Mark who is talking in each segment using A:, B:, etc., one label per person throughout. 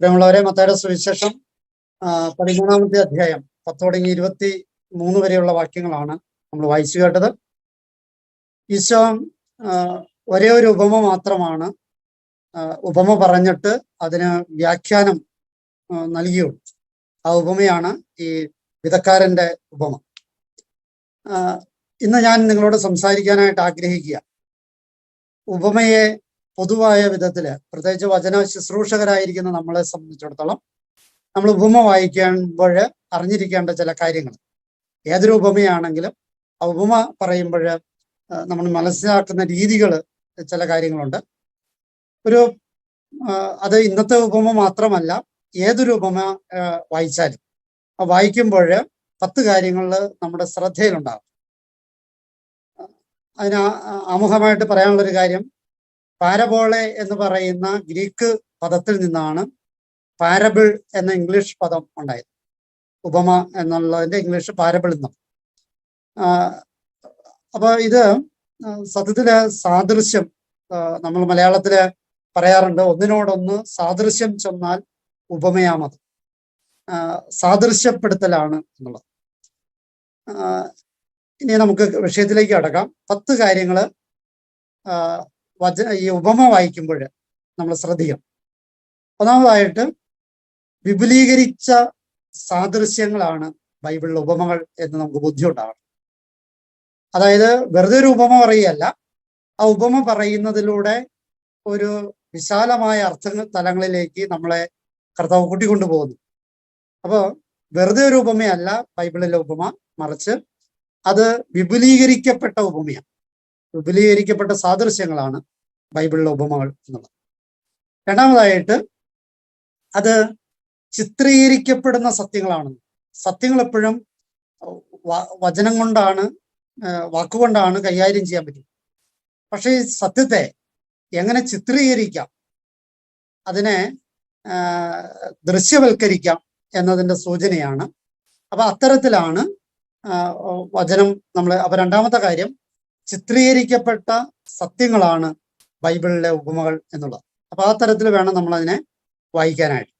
A: പ്രിയമുള്ളവരെ മത്തായുടെ സുവിശേഷം പതിമൂന്നാമത്തെ അധ്യായം പത്ത് തുടങ്ങി ഇരുപത്തി മൂന്ന് വരെയുള്ള വാക്യങ്ങളാണ് നമ്മൾ വായിച്ചു കേട്ടത്. ഈശോ ഒരേ ഒരു ഉപമ മാത്രമാണ് ഉപമ പറഞ്ഞിട്ട് അതിന് വ്യാഖ്യാനം നൽകിയുള്ളൂ. ആ ഉപമയാണ് ഈ വിധക്കാരന്റെ ഉപമ. ഇന്ന് ഞാൻ നിങ്ങളോട് സംസാരിക്കാനായിട്ട് ആഗ്രഹിക്കുക. ഉപമയെ പൊതുവായ വിധത്തിൽ പ്രത്യേകിച്ച് വചന ശുശ്രൂഷകരായിരിക്കുന്ന നമ്മളെ സംബന്ധിച്ചിടത്തോളം നമ്മൾ ഉപമ വായിക്കുമ്പോൾ അറിഞ്ഞിരിക്കേണ്ട ചില കാര്യങ്ങൾ ഏതൊരു ഉപമയാണെങ്കിലും ആ ഉപമ പറയുമ്പോൾ നമ്മൾ മനസ്സിലാക്കുന്ന രീതികൾ ചില കാര്യങ്ങളുണ്ട്. ഒരു അത് ഇന്നത്തെ ഉപമ മാത്രമല്ല ഏതൊരു ഉപമ വായിച്ചാലും. വായിക്കുമ്പോൾ പത്ത് കാര്യങ്ങളിൽ നമ്മുടെ ശ്രദ്ധയിലുണ്ടാകും അതിന് ആമുഖമായിട്ട് പറയാനുള്ളൊരു കാര്യം പാരബോളെ എന്ന് പറയുന്ന ഗ്രീക്ക് പദത്തിൽ നിന്നാണ് പാരബിൾ എന്ന ഇംഗ്ലീഷ് പദം ഉണ്ടായത്. ഉപമ എന്നുള്ളതിന്റെ ഇംഗ്ലീഷ് പാരബിൾ എന്നും. അപ്പോൾ അപ്പൊ ഇത് സത്യത്തിലെ സാദൃശ്യം നമ്മൾ മലയാളത്തിൽ പറയാറുണ്ട് ഒന്നിനോടൊന്ന് സാദൃശ്യം ചെന്നാൽ ഉപമയാമത്. സാദൃശ്യപ്പെടുത്തലാണ് എന്നുള്ളത്. ഇനി നമുക്ക് വിഷയത്തിലേക്ക് കടക്കാം പത്ത് കാര്യങ്ങൾ വച ഈ ഉപമ വായിക്കുമ്പോൾ നമ്മൾ ശ്രദ്ധിക്കണം. ഒന്നാമതായിട്ട് വിപുലീകരിച്ച സാദൃശ്യങ്ങളാണ് ബൈബിളിലെ ഉപമകൾ എന്ന് നമുക്ക് ബുദ്ധിയുണ്ടാകണം അതായത് വെറുതെ ഒരു ഉപമ പറയുകയല്ല ആ ഉപമ പറയുന്നതിലൂടെ ഒരു വിശാലമായ അർത്ഥ തലങ്ങളിലേക്ക് നമ്മളെ കർത്താവ് കൂട്ടിക്കൊണ്ടുപോകുന്നു. അപ്പോൾ വെറുതെ ഒരു ഉപമയല്ല ബൈബിളിലെ ഉപമ മറിച്ച് അത് വിപുലീകരിക്കപ്പെട്ട ഉപമയാണ്. വിപുലീകരിക്കപ്പെട്ട സാദൃശ്യങ്ങളാണ് ബൈബിളിലെ ഉപമകൾ എന്നുള്ളത്. രണ്ടാമതായിട്ട് അത് ചിത്രീകരിക്കപ്പെടുന്ന സത്യങ്ങളാണ്. സത്യങ്ങൾ എപ്പോഴും വചനം കൊണ്ടാണ് വാക്കുകൊണ്ടാണ് കൈകാര്യം ചെയ്യാൻ പറ്റും പക്ഷേ ഈ സത്യത്തെ എങ്ങനെ ചിത്രീകരിക്കാം? അതിനെ ദൃശ്യവൽക്കരിക്കാം എന്നതിന്റെ സൂചനയാണ്. അപ്പൊ അത്തരത്തിലാണ് വചനം നമ്മൾ അപ്പൊ രണ്ടാമത്തെ കാര്യം ചിത്രീകരിക്കപ്പെട്ട സത്യങ്ങളാണ് ബൈബിളിലെ ഉപമകൾ എന്നുള്ളത്. അപ്പൊ ആ തരത്തിൽ വേണം നമ്മൾ അതിനെ വായിക്കാനായിട്ട്.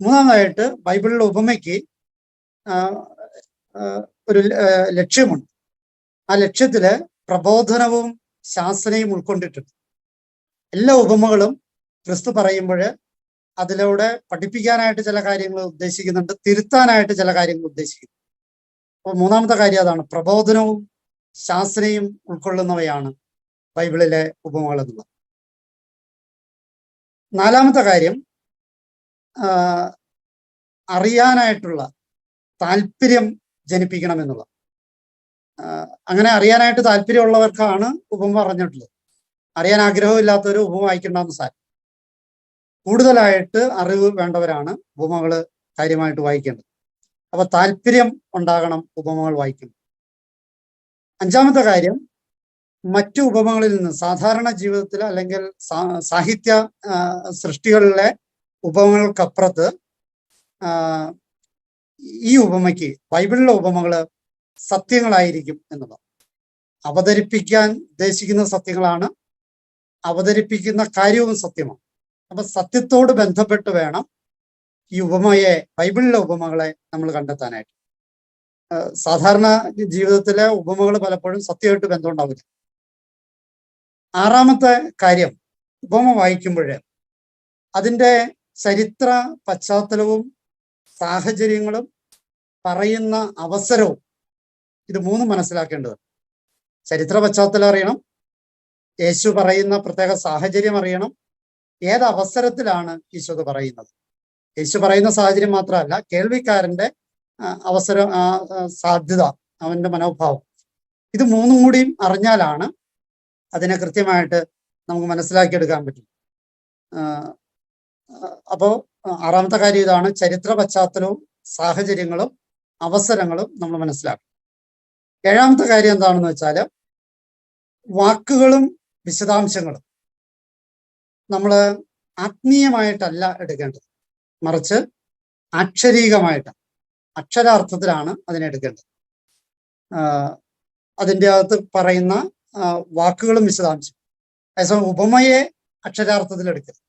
A: മൂന്നാമതായിട്ട് ബൈബിളിലെ ഉപമയ്ക്ക് ഒരു ലക്ഷ്യമുണ്ട്. ആ ലക്ഷ്യത്തിൽ പ്രബോധനവും ശാസനയും ഉൾക്കൊണ്ടിട്ടുണ്ട്. എല്ലാ ഉപമകളും ക്രിസ്തു പറയുമ്പോൾ അതിലൂടെ പഠിപ്പിക്കാനായിട്ട് ചില കാര്യങ്ങൾ ഉദ്ദേശിക്കുന്നുണ്ട് തിരുത്താനായിട്ട് ചില കാര്യങ്ങൾ ഉദ്ദേശിക്കുന്നു അപ്പൊ മൂന്നാമത്തെ കാര്യം അതാണ്. പ്രബോധനവും ശാസനയും ഉൾക്കൊള്ളുന്നവയാണ് ബൈബിളിലെ ഉപമകൾ എന്നുള്ളത് നാലാമത്തെ കാര്യം അറിയാനായിട്ടുള്ള താല്പര്യം ജനിപ്പിക്കണം എന്നുള്ളത് അങ്ങനെ അറിയാനായിട്ട് താല്പര്യമുള്ളവർക്കാണ് ഉപമ പറഞ്ഞിട്ടുള്ളത്. അറിയാൻ ആഗ്രഹമില്ലാത്തവർ ഉപമ വായിക്കേണ്ടെന്ന് സാരം. കൂടുതലായിട്ട് അറിവ് വേണ്ടവരാണ് ഉപമകൾ കാര്യമായിട്ട് വായിക്കേണ്ടത്. അപ്പൊ താല്പര്യം ഉണ്ടാകണം ഉപമകൾ വായിക്കുമ്പോൾ. അഞ്ചാമത്തെ കാര്യം മറ്റു ഉപമകളിൽ നിന്ന് സാധാരണ ജീവിതത്തിൽ അല്ലെങ്കിൽ സാഹിത്യ സൃഷ്ടികളിലെ ഉപമകൾക്കപ്പുറത്ത് ഈ ഉപമയ്ക്ക് ബൈബിളിലെ ഉപമകൾ സത്യങ്ങളായിരിക്കും എന്നുള്ളത്. അവതരിപ്പിക്കാൻ ഉദ്ദേശിക്കുന്ന സത്യങ്ങളാണ് അവതരിപ്പിക്കുന്ന കാര്യവും സത്യമാണ്. അപ്പൊ സത്യത്തോട് ബന്ധപ്പെട്ട് വേണം ഈ ഉപമയെ ബൈബിളിലെ ഉപമകളെ നമ്മൾ കണ്ടെത്താനായിട്ട്. സാധാരണ ജീവിതത്തിലെ ഉപമകൾ പലപ്പോഴും സത്യമായിട്ട് ബന്ധമുണ്ടാവില്ല. ആറാമത്തെ കാര്യം ഉപമ വായിക്കുമ്പോൾ അതിന്റെ ചരിത്ര പശ്ചാത്തലവും സാഹചര്യങ്ങളും പറയുന്ന അവസരവും ഇത് മൂന്നും മനസ്സിലാക്കേണ്ടത്. ചരിത്ര പശ്ചാത്തലം അറിയണം യേശു പറയുന്ന പ്രത്യേക സാഹചര്യം അറിയണം ഏത് അവസരത്തിലാണ് ഈശോ പറയുന്നത്? യേശു പറയുന്ന സാഹചര്യം മാത്രമല്ല കേൾവിക്കാരന്റെ അവസരം സാധ്യത അവന്റെ മനോഭാവം. ഇത് മൂന്നും കൂടിയും അറിഞ്ഞാലാണ് അതിനെ കൃത്യമായിട്ട് നമുക്ക് മനസ്സിലാക്കിയെടുക്കാൻ പറ്റും. ആ, ആ, അപ്പോ ആറാമത്തെ കാര്യം ഇതാണ് ചരിത്ര പശ്ചാത്തലവും സാഹചര്യങ്ങളും അവസരങ്ങളും നമ്മൾ മനസ്സിലാക്കും ഏഴാമത്തെ കാര്യം എന്താണെന്ന് വെച്ചാൽ വാക്കുകളും വിശദാംശങ്ങളും നമ്മൾ ആത്മീയമായിട്ടല്ല എടുക്കേണ്ടത്. മറിച്ച് അക്ഷരീകമായിട്ട് അക്ഷരാർത്ഥത്തിലാണ് അതിനെടുക്കേണ്ടത് അതിന്റെ അകത്ത് പറയുന്ന വാക്കുകളും വിശദാംശം. അതേസമയം ഉപമയെ അക്ഷരാർത്ഥത്തിൽ എടുക്കരുത്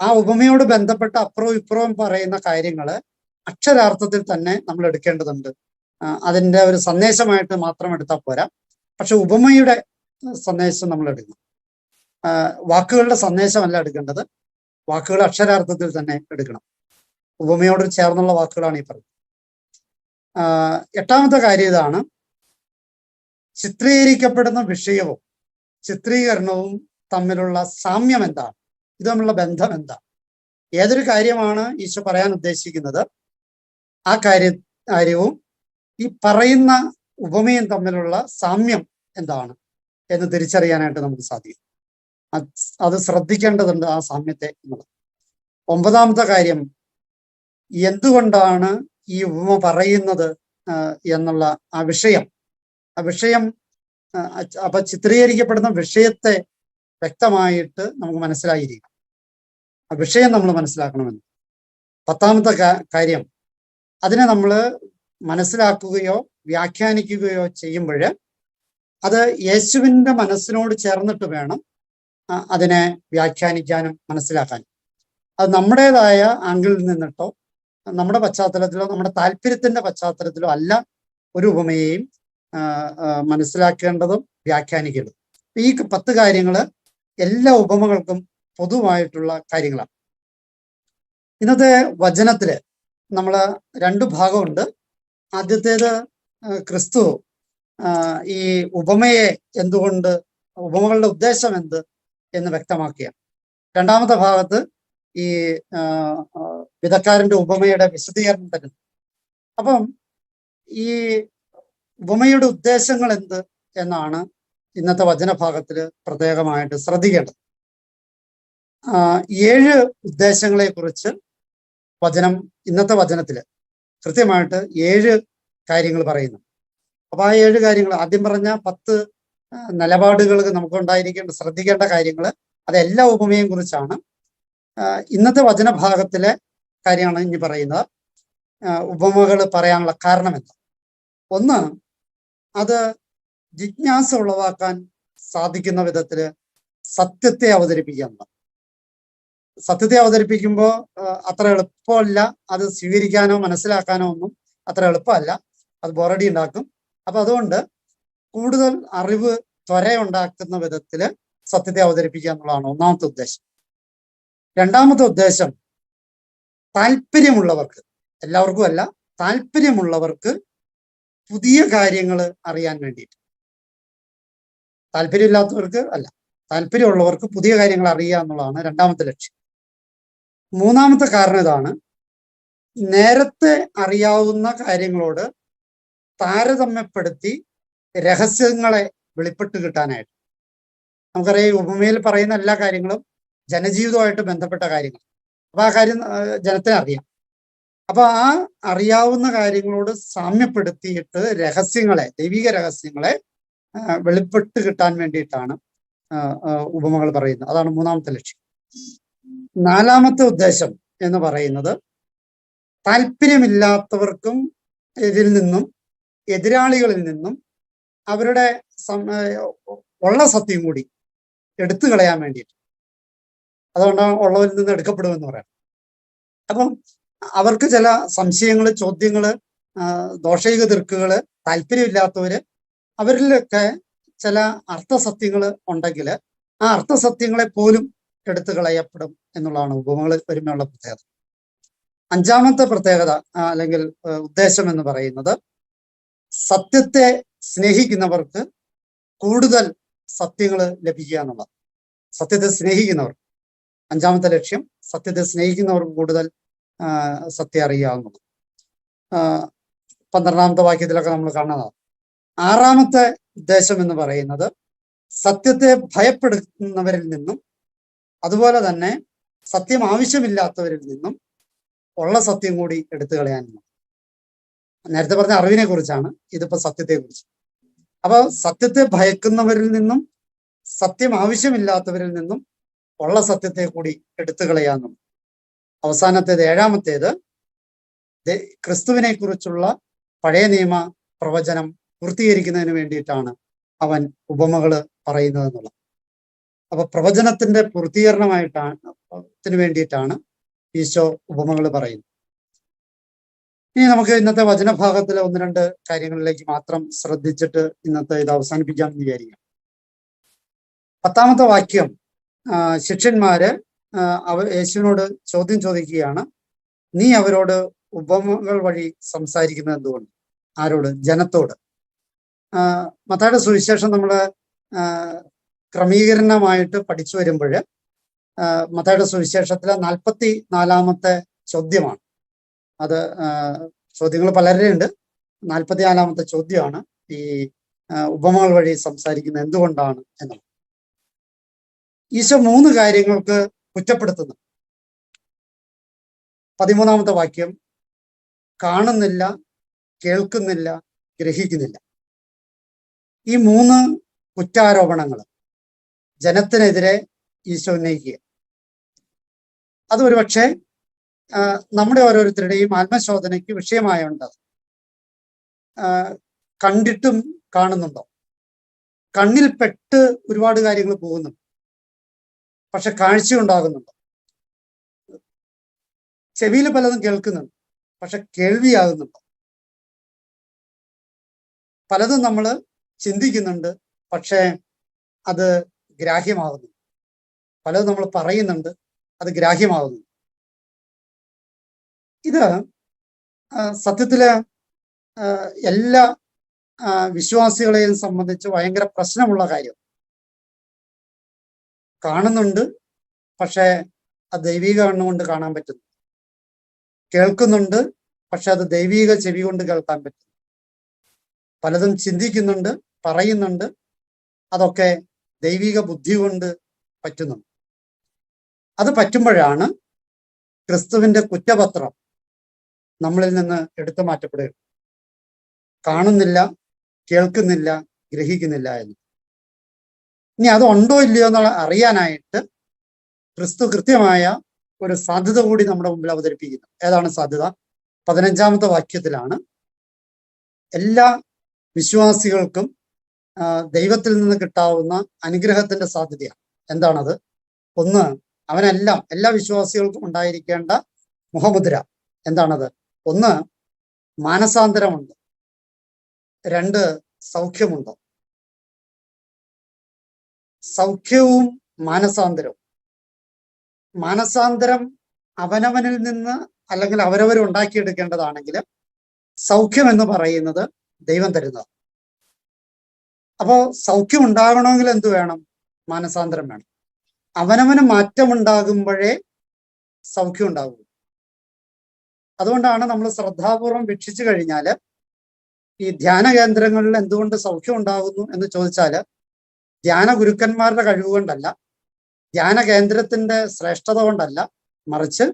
A: ആ ഉപമയോട് ബന്ധപ്പെട്ട അപ്പുറവും ഇപ്പുറവും പറയുന്ന കാര്യങ്ങൾ അക്ഷരാർത്ഥത്തിൽ തന്നെ നമ്മൾ എടുക്കേണ്ടതുണ്ട്. അതിന്റെ ഒരു സന്ദേശമായിട്ട് മാത്രം എടുത്താൽ പോരാ. പക്ഷെ ഉപമയുടെ സന്ദേശം നമ്മൾ എടുക്കണം. വാക്കുകളുടെ സന്ദേശമല്ല എടുക്കേണ്ടത്. വാക്കുകൾ അക്ഷരാർത്ഥത്തിൽ തന്നെ എടുക്കണം. ഉപമയോട് ചേർന്നുള്ള വാക്കുകളാണ് ഈ ആ, എട്ടാമത്തെ കാര്യം ഇതാണ്. ചിത്രീകരിക്കപ്പെടുന്ന വിഷയവും ചിത്രീകരണവും തമ്മിലുള്ള സാമ്യം എന്താണ്? ഇത് തമ്മിലുള്ള ബന്ധം എന്താ ഏതൊരു കാര്യമാണ് ഈശോ പറയാൻ ഉദ്ദേശിക്കുന്നത്? ആ കാര്യ കാര്യവും ഈ പറയുന്ന ഉപമയും തമ്മിലുള്ള സാമ്യം എന്താണ് എന്ന് തിരിച്ചറിയാനായിട്ട് നമുക്ക് സാധിക്കും. അത് ശ്രദ്ധിക്കേണ്ടതുണ്ട് ആ സാമ്യത്തെ എന്നുള്ളത്. ഒമ്പതാമത്തെ കാര്യം എന്തുകൊണ്ടാണ് ഈ ഉപമ പറയുന്നത് എന്നുള്ള ആ വിഷയം വിഷയം അപ്പൊ ചിത്രീകരിക്കപ്പെടുന്ന വിഷയത്തെ വ്യക്തമായിട്ട് നമുക്ക് മനസ്സിലായിരിക്കും ആ വിഷയം നമ്മൾ മനസ്സിലാക്കണമെന്ന്. പത്താമത്തെ കാര്യം അതിനെ നമ്മൾ മനസ്സിലാക്കുകയോ വ്യാഖ്യാനിക്കുകയോ ചെയ്യുമ്പോൾ അത് യേശുവിന്റെ മനസ്സിനോട് ചേർന്നിട്ട് വേണം അതിനെ വ്യാഖ്യാനിക്കാനും മനസ്സിലാക്കാനും. അത് നമ്മുടേതായ ആംഗിളിൽ നിന്നിട്ടോ നമ്മുടെ പശ്ചാത്തലത്തിലോ നമ്മുടെ താല്പര്യത്തിന്റെ പശ്ചാത്തലത്തിലോ അല്ല ഒരു ഉപമയെയും മനസ്സിലാക്കേണ്ടതും വ്യാഖ്യാനിക്കേണ്ടതും. ഈ പത്ത് കാര്യങ്ങൾ എല്ലാ ഉപമകൾക്കും പൊതുവായിട്ടുള്ള കാര്യങ്ങളാണ്. ഇന്നത്തെ വചനത്തിൽ നമ്മൾ രണ്ട് ഭാഗമുണ്ട്. ആദ്യത്തേത് ക്രിസ്തു ഈ ഉപമയെ എന്തുകൊണ്ട് ഉപമകളുടെ ഉദ്ദേശം എന്ത് എന്ന് വ്യക്തമാക്കുക രണ്ടാമത്തെ ഭാഗത്ത് ഈ വിധക്കാരന്റെ ഉപമയുടെ വിശദീകരണം തരുന്നു. അപ്പം ഈ ഉപമയുടെ ഉദ്ദേശങ്ങൾ എന്ത് എന്നാണ് ഇന്നത്തെ വചനഭാഗത്തിൽ പ്രത്യേകമായിട്ട് ശ്രദ്ധിക്കേണ്ടത്. ഏഴ് ഉദ്ദേശങ്ങളെ കുറിച്ച് വചനം ഇന്നത്തെ വചനത്തിൽ കൃത്യമായിട്ട് ഏഴ് കാര്യങ്ങൾ പറയുന്നു. അപ്പൊ ആ ഏഴ് കാര്യങ്ങൾ ആദ്യം പറഞ്ഞ പത്ത് നിലപാടുകൾ നമുക്ക് ഉണ്ടായിരിക്കേണ്ട ശ്രദ്ധിക്കേണ്ട കാര്യങ്ങൾ അത് എല്ലാ ഉപമയും കുറിച്ചാണ്. ഇന്നത്തെ വചനഭാഗത്തിലെ കാര്യമാണ് ഇനി പറയുന്നത്. ഉപമകൾ പറയാനുള്ള കാരണം എന്താ ഒന്ന് അത് ജിജ്ഞാസ ഉളവാക്കാൻ സാധിക്കുന്ന വിധത്തിൽ സത്യത്തെ അവതരിപ്പിക്കുന്നത് സത്യത്തെ അവതരിപ്പിക്കുമ്പോൾ അത്ര എളുപ്പമല്ല. അത് സ്വീകരിക്കാനോ മനസ്സിലാക്കാനോ ഒന്നും അത്ര എളുപ്പമല്ല. അത് ബോറടി ഉണ്ടാക്കും. അപ്പൊ അതുകൊണ്ട് കൂടുതൽ അറിവ് ത്വര ഉണ്ടാക്കുന്ന വിധത്തിൽ സത്യത്തെ അവതരിപ്പിക്കുക എന്നുള്ളതാണ് ഒന്നാമത്തെ ഉദ്ദേശം. രണ്ടാമത്തെ ഉദ്ദേശം താല്പര്യമുള്ളവർക്ക്. എല്ലാവർക്കും അല്ല താല്പര്യമുള്ളവർക്ക് പുതിയ കാര്യങ്ങൾ അറിയാൻ വേണ്ടിയിട്ട്. താല്പര്യമില്ലാത്തവർക്ക് അല്ല. താല്പര്യമുള്ളവർക്ക് പുതിയ കാര്യങ്ങൾ അറിയുക എന്നുള്ളതാണ് രണ്ടാമത്തെ ലക്ഷ്യം. മൂന്നാമത്തെ കാരണം ഇതാണ്. നേരത്തെ അറിയാവുന്ന കാര്യങ്ങളോട് താരതമ്യപ്പെടുത്തി രഹസ്യങ്ങളെ വെളിപ്പെട്ട് കിട്ടാനായിട്ട്. നമുക്കറിയാം ഈ ഉപമയിൽ പറയുന്ന എല്ലാ കാര്യങ്ങളും ജനജീവിതമായിട്ട് ബന്ധപ്പെട്ട കാര്യങ്ങൾ. അപ്പൊ ആ കാര്യം ജനത്തെ അറിയാം. അപ്പൊ ആ അറിയാവുന്ന കാര്യങ്ങളോട് സാമ്യപ്പെടുത്തിയിട്ട് രഹസ്യങ്ങളെ ദൈവിക രഹസ്യങ്ങളെ വെളിപ്പെട്ട് കിട്ടാൻ വേണ്ടിയിട്ടാണ് ഉപമകൾ പറയുന്നത്. അതാണ് മൂന്നാമത്തെ ലക്ഷ്യം. നാലാമത്തെ ഉദ്ദേശം എന്ന് പറയുന്നത് താല്പര്യമില്ലാത്തവർക്കും ഇതിൽ നിന്നും എതിരാളികളിൽ നിന്നും അവരുടെ ഉള്ള സത്യം കൂടി എടുത്തു കളയാൻ വേണ്ടിയിട്ട്. അതുകൊണ്ടാണ് ഉള്ളവരിൽ നിന്ന് എടുക്കപ്പെടുമെന്ന് പറയാം അപ്പം അവർക്ക് ചില സംശയങ്ങൾ ചോദ്യങ്ങൾ ദോഷൈക തീർക്കുകൾ താല്പര്യമില്ലാത്തവര് അവരിലൊക്കെ ചില അർത്ഥസത്യങ്ങൾ ഉണ്ടെങ്കിൽ ആ അർത്ഥസത്യങ്ങളെ പോലും എടുത്തു കളയപ്പെടും എന്നുള്ളതാണ് ഉപമകൾ വരുമ്പോഴുള്ള പ്രത്യേകത. അഞ്ചാമത്തെ പ്രത്യേകത അല്ലെങ്കിൽ ഉദ്ദേശം എന്ന് പറയുന്നത് സത്യത്തെ സ്നേഹിക്കുന്നവർക്ക് കൂടുതൽ സത്യങ്ങൾ ലഭിക്കുക എന്നുള്ളത്. സത്യത്തെ സ്നേഹിക്കുന്നവർ. അഞ്ചാമത്തെ ലക്ഷ്യം സത്യത്തെ സ്നേഹിക്കുന്നവർക്ക് കൂടുതൽ സത്യം അറിയാവുന്നത്. പന്ത്രണ്ടാമത്തെ വാക്യത്തിലൊക്കെ നമ്മൾ കാണുന്നതാണ് ആറാമത്തെ ഉദ്ദേശം എന്ന് പറയുന്നത് സത്യത്തെ ഭയപ്പെടുന്നവരിൽ നിന്നും അതുപോലെ തന്നെ സത്യം ആവശ്യമില്ലാത്തവരിൽ നിന്നും ഉള്ള സത്യം കൂടി എടുത്തു കളയാനുള്ള നേരത്തെ പറഞ്ഞ അറിവിനെ കുറിച്ചാണ് ഇതിപ്പോ സത്യത്തെ കുറിച്ച്. അപ്പൊ സത്യത്തെ ഭയക്കുന്നവരിൽ നിന്നും സത്യം ആവശ്യമില്ലാത്തവരിൽ നിന്നും ഉള്ള സത്യത്തെ കൂടി എടുത്തു കളയാന്നുള്ളത് അവസാനത്തേത് ഏഴാമത്തേത് ക്രിസ്തുവിനെ കുറിച്ചുള്ള പഴയ നിയമ പ്രവചനം പൂർത്തീകരിക്കുന്നതിന് വേണ്ടിയിട്ടാണ് അവൻ ഉപമകൾ പറയുന്നത് എന്നുള്ളത്. അപ്പൊ പ്രവചനത്തിന്റെ പൂർത്തീകരണമായിട്ടാണ് ത്തിന് വേണ്ടിയിട്ടാണ് ഈശോ ഉപമകൾ പറയുന്നത്. ഇനി നമുക്ക് ഇന്നത്തെ വചനഭാഗത്തിലെ ഒന്ന് രണ്ട് കാര്യങ്ങളിലേക്ക് മാത്രം ശ്രദ്ധിച്ചിട്ട് ഇന്നത്തെ ഇത് അവസാനിപ്പിക്കാമെന്ന് വിചാരിക്കാം പത്താമത്തെ വാക്യം ശിഷ്യന്മാര് ആ, അവ യേശുവിനോട് ചോദ്യം ചോദിക്കുകയാണ് നീ അവരോട് ഉപമകൾ വഴി സംസാരിക്കുന്നത് എന്തുകൊണ്ട്? ആരോട്? ജനത്തോട്? മത്തായുടെ സുവിശേഷം നമ്മൾ ക്രമീകരണമായിട്ട് പഠിച്ചു വരുമ്പോൾ മത്തായുടെ സുവിശേഷത്തിലെ നാൽപ്പത്തി നാലാമത്തെ ചോദ്യമാണ്. അത് ചോദ്യങ്ങൾ പലരുടെ ഉണ്ട് നാൽപ്പത്തി നാലാമത്തെ ചോദ്യമാണ് ഈ ഉപമകൾ വഴി സംസാരിക്കുന്നത് എന്തുകൊണ്ടാണ് എന്നുള്ളത് ഈശോ മൂന്ന് കാര്യങ്ങൾക്ക് കുറ്റപ്പെടുത്തുന്നു. പതിമൂന്നാമത്തെ വാക്യം കാണുന്നില്ല കേൾക്കുന്നില്ല ഗ്രഹിക്കുന്നില്ല. ഈ മൂന്ന് കുറ്റാരോപണങ്ങൾ ജനത്തിനെതിരെ ഈശോ ഉന്നയിക്കുക. അത് നമ്മുടെ ഓരോരുത്തരുടെയും ആത്മശോധനയ്ക്ക് വിഷയമായുണ്ട് കണ്ടിട്ടും കാണുന്നുണ്ടോ? കണ്ണിൽ പെട്ട് ഒരുപാട് കാര്യങ്ങൾ പോകുന്നുണ്ട്. പക്ഷെ കാഴ്ച ഉണ്ടാകുന്നുണ്ട് ചെവിയിൽ പലതും കേൾക്കുന്നുണ്ട് പക്ഷെ കേൾവിയാകുന്നുണ്ട്. പലതും നമ്മൾ ചിന്തിക്കുന്നുണ്ട് പക്ഷേ അത് ഗ്രാഹ്യമാകുന്നു. പലതും നമ്മൾ പറയുന്നുണ്ട് അത് ഗ്രാഹ്യമാകുന്നു. ഇത് സത്യത്തിലെ എല്ലാ വിശ്വാസികളെയും സംബന്ധിച്ച് ഭയങ്കര പ്രശ്നമുള്ള കാര്യം. കാണുന്നുണ്ട് പക്ഷേ അത് ദൈവിക കണ്ണുകൊണ്ട് കാണാൻ പറ്റുന്നു. കേൾക്കുന്നുണ്ട് പക്ഷെ അത് ദൈവിക ചെവി കൊണ്ട് കേൾക്കാൻ പറ്റും പലതും ചിന്തിക്കുന്നുണ്ട് പറയുന്നുണ്ട് അതൊക്കെ ദൈവിക ബുദ്ധി കൊണ്ട് പറ്റുന്നുണ്ട്. അത് പറ്റുമ്പോഴാണ് ക്രിസ്തുവിന്റെ കുറ്റപത്രം നമ്മളിൽ നിന്ന് എടുത്തു മാറ്റപ്പെടുക. കാണുന്നില്ല കേൾക്കുന്നില്ല ഗ്രഹിക്കുന്നില്ല എന്ന്. ഇനി അത് ഉണ്ടോ ഇല്ലയോ എന്നുള്ള അറിയാനായിട്ട് ക്രിസ്തു കൃത്യമായ ഒരു സാധ്യത കൂടി നമ്മുടെ മുമ്പിൽ അവതരിപ്പിക്കുന്നു. ഏതാണ് സാധ്യത? പതിനഞ്ചാമത്തെ വാക്യത്തിലാണ്. എല്ലാ വിശ്വാസികൾക്കും ദൈവത്തിൽ നിന്ന് കിട്ടാവുന്ന അനുഗ്രഹത്തിന്റെ സാധ്യതയാണ് എന്താണത്? ഒന്ന് അവനെല്ലാം എല്ലാ വിശ്വാസികൾക്കും ഉണ്ടായിരിക്കേണ്ട മുഖമുദ്ര എന്താണത്? ഒന്ന് മാനസാന്തരമുണ്ട്. രണ്ട് സൗഖ്യമുണ്ട്. സൗഖ്യവും മാനസാന്തരവും. മാനസാന്തരം അവനവനിൽ നിന്ന് അല്ലെങ്കിൽ അവരവർ ഉണ്ടാക്കിയെടുക്കേണ്ടതാണെങ്കിൽ സൗഖ്യം എന്ന് പറയുന്നത് ദൈവം തരുന്നത് അപ്പോ സൗഖ്യം ഉണ്ടാകണമെങ്കിൽ എന്ത് വേണം? മാനസാന്തരം വേണം. അവനവന് മാറ്റമുണ്ടാകുമ്പോഴേ സൗഖ്യം ഉണ്ടാകൂ അതുകൊണ്ടാണ് നമ്മൾ ശ്രദ്ധാപൂർവം വീക്ഷിച്ചു കഴിഞ്ഞാൽ ഈ ധ്യാന കേന്ദ്രങ്ങളിൽ എന്തുകൊണ്ട് സൗഖ്യം ഉണ്ടാകുന്നു എന്ന് ചോദിച്ചാൽ ധ്യാന ഗുരുക്കന്മാരുടെ കഴിവ് കൊണ്ടല്ല ധ്യാന കേന്ദ്രത്തിന്റെ ശ്രേഷ്ഠത കൊണ്ടല്ല മറിച്ച്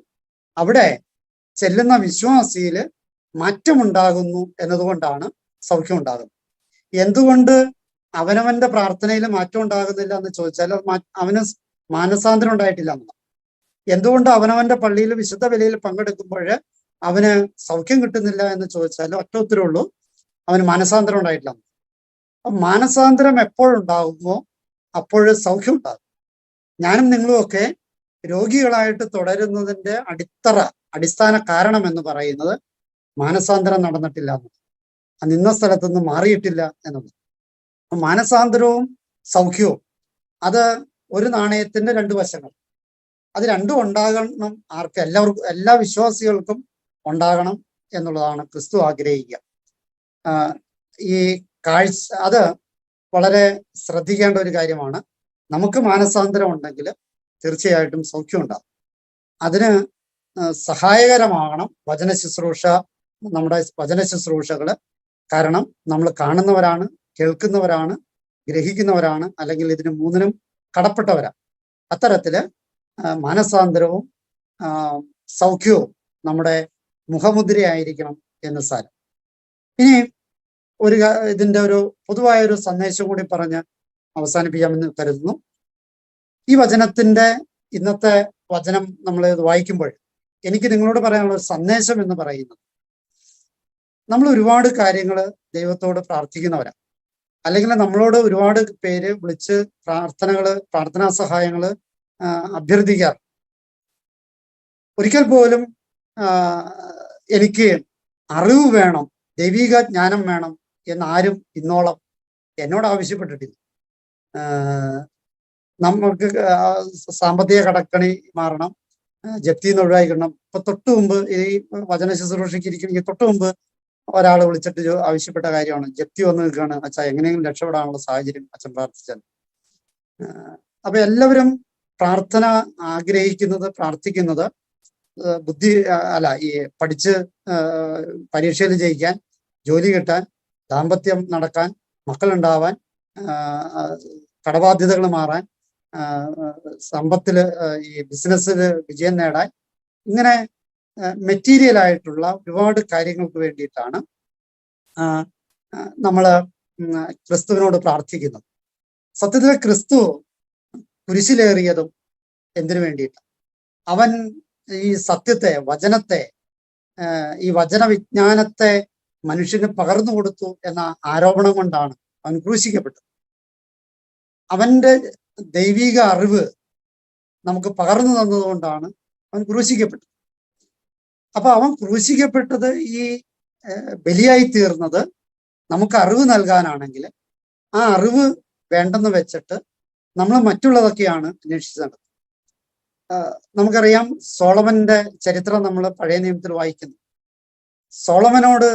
A: അവിടെ ചെല്ലുന്ന വിശ്വാസിയിൽ മാറ്റമുണ്ടാകുന്നു എന്നതുകൊണ്ടാണ് സൗഖ്യം ഉണ്ടാകുന്നത്. എന്തുകൊണ്ട് അവനവന്റെ പ്രാർത്ഥനയിൽ മാറ്റം ഉണ്ടാകുന്നില്ല എന്ന് ചോദിച്ചാൽ അവന് മാനസാന്തരം ഉണ്ടായിട്ടില്ല എന്നതാണ് എന്തുകൊണ്ട് അവനവന്റെ പള്ളിയിൽ വിശുദ്ധ വിലയിൽ പങ്കെടുക്കുമ്പോൾ അവന് സൗഖ്യം കിട്ടുന്നില്ല എന്ന് ചോദിച്ചാൽ ഒറ്റ ഉത്തരവുള്ളൂ അവന് മാനസാന്തരം ഉണ്ടായിട്ടില്ല മാനസാന്തരം എപ്പോഴുണ്ടാകുമോ അപ്പോൾ സൗഖ്യം ഉണ്ടാകും. ഞാനും നിങ്ങളും ഒക്കെ രോഗികളായിട്ട് തുടരുന്നതിന്റെ അടിത്തറ അടിസ്ഥാന കാരണം എന്ന് പറയുന്നത് മാനസാന്തരം നടന്നിട്ടില്ല എന്നത്. ആ നിന്ന സ്ഥലത്തു നിന്ന് മാറിയിട്ടില്ല എന്നത് മാനസാന്തരവും സൗഖ്യവും അത് ഒരു നാണയത്തിന്റെ രണ്ട് വശങ്ങൾ. അത് രണ്ടും ഉണ്ടാകണം ആർക്ക്? എല്ലാവർക്കും എല്ലാ വിശ്വാസികൾക്കും ഉണ്ടാകണം എന്നുള്ളതാണ് ക്രിസ്തു ആഗ്രഹിക്കുക. ഈ കാഴ്ച അത് വളരെ ശ്രദ്ധിക്കേണ്ട ഒരു കാര്യമാണ്. നമുക്ക് മാനസാന്തരം ഉണ്ടെങ്കിൽ തീർച്ചയായിട്ടും സൗഖ്യം ഉണ്ടാകും. അതിന് സഹായകരമാകണം വചന ശുശ്രൂഷ നമ്മുടെ വചന ശുശ്രൂഷകൾ. കാരണം നമ്മൾ കാണുന്നവരാണ് കേൾക്കുന്നവരാണ് ഗ്രഹിക്കുന്നവരാണ് അല്ലെങ്കിൽ ഇതിന് മൂന്നിനും കടപ്പെട്ടവരാണ്. അത്തരത്തിൽ മാനസാന്തരവും സൗഖ്യവും നമ്മുടെ മുഖമുദ്രയായിരിക്കണം എന്ന് സാരം. ഇനി ഒരു ഇതിന്റെ ഒരു പൊതുവായ ഒരു സന്ദേശം കൂടി പറഞ്ഞ് അവസാനിപ്പിക്കാമെന്ന് കരുതുന്നു. ഈ വചനത്തിന്റെ ഇന്നത്തെ വചനം നമ്മൾ ഇത് വായിക്കുമ്പോൾ എനിക്ക് നിങ്ങളോട് പറയാനുള്ള സന്ദേശം എന്ന് പറയുന്നത് നമ്മൾ ഒരുപാട് കാര്യങ്ങൾ ദൈവത്തോട് പ്രാർത്ഥിക്കുന്നവരാ. അല്ലെങ്കിൽ നമ്മളോട് ഒരുപാട് പേര് വിളിച്ച് പ്രാർത്ഥനകൾ പ്രാർത്ഥനാ സഹായങ്ങൾ അഭ്യർത്ഥിക്കാറ്. ഒരിക്കൽ പോലും എനിക്ക് അറിവ് വേണം ദൈവിക ജ്ഞാനം വേണം എന്ന് ആരും ഇന്നോളം എന്നോട് ആവശ്യപ്പെട്ടിട്ടില്ല. നമുക്ക് സാമ്പത്തിക കടക്കണി മാറണം ജപ്തി നിന്ന് ഒഴിവാക്കണം. ഇപ്പൊ തൊട്ട് മുമ്പ് ഈ വചന ശുശ്രൂഷയ്ക്ക് ഇരിക്കണമെങ്കിൽ തൊട്ട് മുമ്പ് ഒരാൾ വിളിച്ചിട്ട് ആവശ്യപ്പെട്ട കാര്യമാണ്. ജപ്തി വന്ന് നിൽക്കുകയാണ് അച്ഛാ എങ്ങനെയെങ്കിലും രക്ഷപ്പെടാനുള്ള സാഹചര്യം അച്ഛൻ പ്രാർത്ഥിച്ചാൽ അപ്പൊ എല്ലാവരും പ്രാർത്ഥന ആഗ്രഹിക്കുന്നത് പ്രാർത്ഥിക്കുന്നത് ബുദ്ധി അല്ല ഈ പഠിച്ച് പരീക്ഷയിൽ ജയിക്കാൻ ജോലി കിട്ടാൻ ദാമ്പത്യം നടക്കാൻ മക്കളുണ്ടാവാൻ കടബാധ്യതകൾ മാറാൻ സമ്പത്തിൽ ഈ ബിസിനസ്സിൽ വിജയം നേടാൻ ഇങ്ങനെ മെറ്റീരിയൽ ആയിട്ടുള്ള ഒരുപാട് കാര്യങ്ങൾക്ക് വേണ്ടിയിട്ടാണ് ഉം, ക്രിസ്തുവിനോട് പ്രാർത്ഥിക്കുന്നത്. സത്യത്തിൽ ക്രിസ്തു കുരിശിലേറിയതും എന്തിനു വേണ്ടിയിട്ട്? അവൻ ഈ സത്യത്തെ വചനത്തെ ഈ വചന വിജ്ഞാനത്തെ മനുഷ്യന് പകർന്നു കൊടുത്തു എന്ന ആരോപണം കൊണ്ടാണ് അവൻ ക്രൂശിക്കപ്പെട്ടത്. അവന്റെ ദൈവിക അറിവ് നമുക്ക് പകർന്നു തന്നതുകൊണ്ടാണ് അവൻ ക്രൂശിക്കപ്പെട്ടത്. അപ്പൊ അവൻ ക്രൂശിക്കപ്പെട്ടത് ഈ ബലിയായി തീർന്നത് നമുക്ക് അറിവ് നൽകാനാണെങ്കിൽ ആ അറിവ് വേണ്ടെന്ന് വെച്ചിട്ട് നമ്മൾ മറ്റുള്ളതൊക്കെയാണ് അന്വേഷിച്ചത് നമുക്കറിയാം സോളമന്റെ ചരിത്രം നമ്മൾ പഴയ നിയമത്തിൽ വായിക്കുന്നു. സോളമനോട്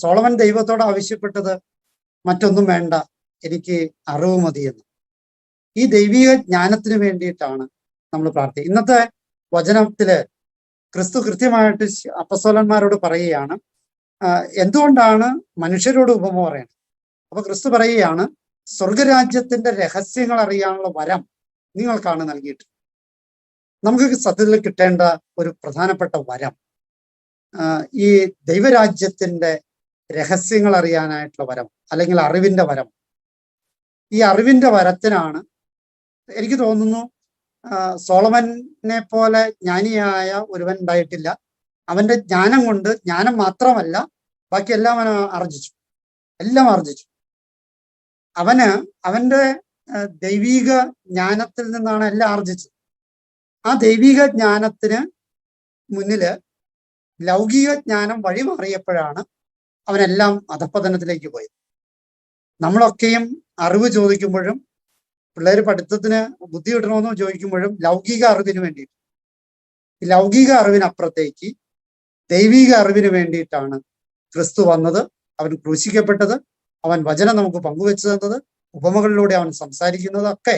A: സോളമൻ ദൈവത്തോട് ആവശ്യപ്പെട്ടത് മറ്റൊന്നും വേണ്ട. എനിക്ക് അറിവ് മതിയെന്ന് ഈ ദൈവിക ജ്ഞാനത്തിന് വേണ്ടിയിട്ടാണ് നമ്മൾ പ്രാർത്ഥിക്കുക ഇന്നത്തെ വചനത്തിൽ ക്രിസ്തു കൃത്യമായിട്ട് അപ്പസ്തോലന്മാരോട് പറയുകയാണ് എന്തുകൊണ്ടാണ് മനുഷ്യരോട് ഉപമ പറയുന്നത് അപ്പൊ ക്രിസ്തു പറയുകയാണ് സ്വർഗരാജ്യത്തിന്റെ രഹസ്യങ്ങൾ അറിയാനുള്ള വരം നിങ്ങൾക്കാണ് നൽകിയിട്ട്. നമുക്ക് സത്യത്തിൽ കിട്ടേണ്ട ഒരു പ്രധാനപ്പെട്ട വരം ഈ ദൈവരാജ്യത്തിന്റെ രഹസ്യങ്ങൾ അറിയാനായിട്ടുള്ള വരം അല്ലെങ്കിൽ അറിവിന്റെ വരം. ഈ അറിവിന്റെ വരത്തിനാണ് എനിക്ക് തോന്നുന്നു സോളമനെ പോലെ ജ്ഞാനിയായ ഒരുവൻ ഉണ്ടായിട്ടില്ല. അവന്റെ ജ്ഞാനം കൊണ്ട് ജ്ഞാനം മാത്രമല്ല ബാക്കി എല്ലാം അവൻ ആർജിച്ചു. എല്ലാം ആർജിച്ചു. അവന് അവന്റെ ദൈവീക ജ്ഞാനത്തിൽ നിന്നാണ് എല്ലാം ആർജിച്ചത്. ആ ദൈവിക ജ്ഞാനത്തിന് മുന്നിൽ ലൗകിക ജ്ഞാനം വഴിമാറിയപ്പോഴാണ് അവനെല്ലാം അധപ്പതനത്തിലേക്ക് പോയത്. നമ്മളൊക്കെയും അറിവ് ചോദിക്കുമ്പോഴും പിള്ളേർ പഠിത്തത്തിന് ബുദ്ധി കിട്ടണമെന്ന് ചോദിക്കുമ്പോഴും ലൗകിക അറിവിന് വേണ്ടിയിട്ട് ലൗകിക അറിവിനപ്പുറത്തേക്ക് ദൈവിക അറിവിന് വേണ്ടിയിട്ടാണ് ക്രിസ്തു വന്നത് അവൻ ക്രൂശിക്കപ്പെട്ടത് അവൻ വചനം നമുക്ക് പങ്കുവെച്ചു തന്നത് ഉപമകളിലൂടെ അവൻ സംസാരിക്കുന്നതൊക്കെ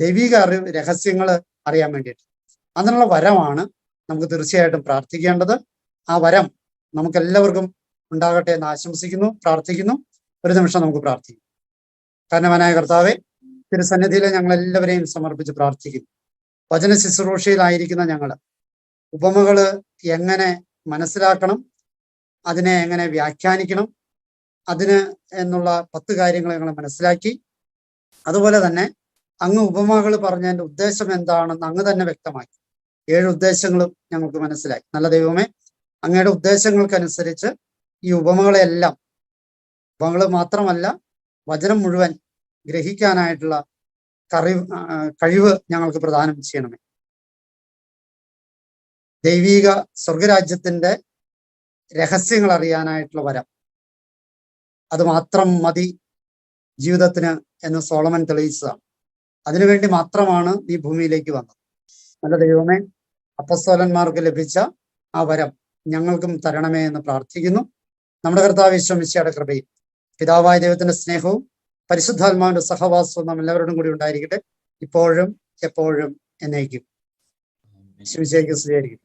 A: ദൈവിക അറിവ് രഹസ്യങ്ങൾ അറിയാൻ വേണ്ടിയിട്ട്. അതിനുള്ള വരമാണ് നമുക്ക് തീർച്ചയായിട്ടും പ്രാർത്ഥിക്കേണ്ടത് ആ വരം നമുക്ക് എല്ലാവർക്കും ഉണ്ടാകട്ടെ എന്ന് ആശംസിക്കുന്നു പ്രാർത്ഥിക്കുന്നു. ഒരു നിമിഷം നമുക്ക് പ്രാർത്ഥിക്കും. കാരണവനായ കർത്താവെ തിരുസന്നിധിയിലെ ഞങ്ങൾ എല്ലാവരെയും സമർപ്പിച്ച് പ്രാർത്ഥിക്കുന്നു. വചന ശുശ്രൂഷയിലായിരിക്കുന്ന ഞങ്ങൾ ഉപമകൾ എങ്ങനെ മനസ്സിലാക്കണം അതിനെ എങ്ങനെ വ്യാഖ്യാനിക്കണം അതിന് എന്നുള്ള പത്ത് കാര്യങ്ങൾ ഞങ്ങൾ മനസ്സിലാക്കി. അതുപോലെ തന്നെ അങ്ങ് ഉപമകൾ പറഞ്ഞതിന്റെ ഉദ്ദേശം എന്താണെന്ന് അങ്ങ് തന്നെ വ്യക്തമാക്കി. ഏഴ് ഉദ്ദേശങ്ങളും ഞങ്ങൾക്ക് മനസ്സിലായി. നല്ല ദൈവമേ അങ്ങയുടെ ഉദ്ദേശങ്ങൾക്കനുസരിച്ച് ഈ ഉപമകളെല്ലാം ഉപമകൾ മാത്രമല്ല വചനം മുഴുവൻ ഗ്രഹിക്കാനായിട്ടുള്ള കറി കഴിവ് ഞങ്ങൾക്ക് പ്രദാനം ചെയ്യണമേ. ദൈവീക സ്വർഗരാജ്യത്തിന്റെ രഹസ്യങ്ങൾ അറിയാനായിട്ടുള്ള വരം. അത് മാത്രം മതി ജീവിതത്തിന് എന്ന് സോളമൻ തെളിയിച്ചതാണ്. അതിനുവേണ്ടി മാത്രമാണ് ഈ ഭൂമിയിലേക്ക് വന്നത്. നല്ല ദൈവമേ അപ്പസ്തോലന്മാർക്ക് ലഭിച്ച ആ വരം ഞങ്ങൾക്കും തരണമേ എന്ന് പ്രാർത്ഥിക്കുന്നു. നമ്മുടെ കർത്താവ് വിശ്വമിച്ചയുടെ കൃപയും പിതാവായ ദൈവത്തിന്റെ സ്നേഹവും പരിശുദ്ധാത്മാവിന്റെ സഹവാസവും നാം എല്ലാവരോടും കൂടി ഉണ്ടായിരിക്കട്ടെ. ഇപ്പോഴും എപ്പോഴും എന്നേക്കും. ശിവശേഖർ സ്തുതിയായിരിക്കും